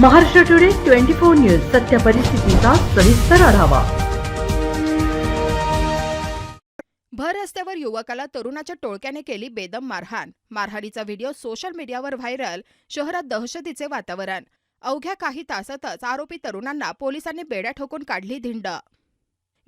Maharashtra today twenty four news सत्य परिस्थितीचा सविस्तर आढावा. भर रस्त्यावर युवकाला तरुणाच्या टोळक्याने केली बेदम मारहाण. मारहाणीचा व्हिडिओ सोशल मीडियावर व्हायरल शहरात दहशतीचे वातावरण. अवघ्या काही तासातच आरोपी तरुणांना पोलिसांनी बेड्या ठोकून काढली धिंड.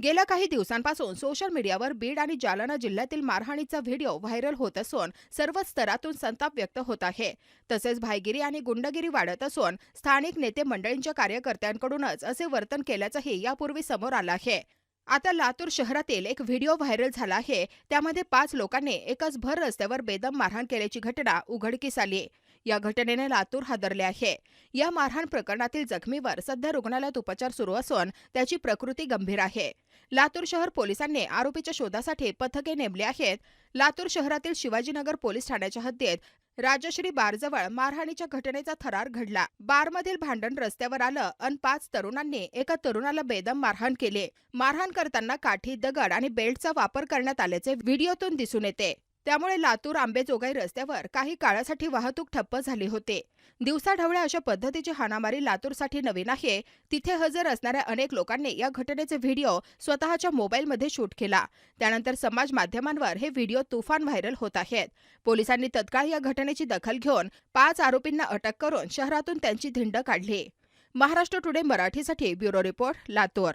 गेल्या काही दिवसांपासून सोशल मीडियावर बीड आणि जालना जिल्ह्यातील मारहाणीचा व्हिडिओ व्हायरल होत असून सर्वच स्तरातून संताप व्यक्त होत आहे. तसेच भायगिरी आणि गुंडगिरी वाढत असून स्थानिक नेते मंडळींच्या कार्यकर्त्यांकडूनच असे वर्तन केल्याचंही यापूर्वी समोर आलं आहे. आता लातूर शहरातील एक व्हिडिओ व्हायरल झाला आहे. त्यामध्ये पाच लोकांनी एकाच भर रस्त्यावर बेदम मारहाण केल्याची घटना उघडकीस आली. या घटनेने लातूर हादरले आहे. या मारहाण प्रकरणातील जखमीवर सध्या रुग्णालयात उपचार सुरू असून त्याची प्रकृती गंभीर आहे. लातूर शहर पोलिसांनी आरोपीच्या शोधासाठी पथके नेमली आहेत. लातूर शहरातील शिवाजीनगर पोलीस ठाण्याच्या हद्दीत राजश्री बारजवळ मारहाणीच्या घटनेचा थरार घडला. बारमधील भांडण रस्त्यावर आलं अन पाच तरुणांनी एका तरुणाला बेदम मारहाण केले. मारहाण करताना काठी दगड आणि बेल्टचा वापर करण्यात आल्याचे व्हिडिओतून दिसून येते. त्यामुळे लातूर आंबेजोगाई रस्त्यावर काही काळासाठी वाहतूक ठप्प झाली होती. दिवसाढवळ्या अशा पद्धतीची हाणामारी लातूरसाठी नवीन आहे. तिथे हजर असणाऱ्या अनेक लोकांनी या घटनेचे व्हिडिओ स्वतःच्या मोबाईलमध्ये शूट केला. त्यानंतर समाज माध्यमांवर हे व्हिडिओ तुफान व्हायरल होत आहेत. पोलिसांनी तत्काळ या घटनेची दखल घेऊन पाच आरोपींना अटक करून शहरातून त्यांची धिंड काढली. महाराष्ट्र टुडे मराठीसाठी ब्युरो रिपोर्ट लातूर.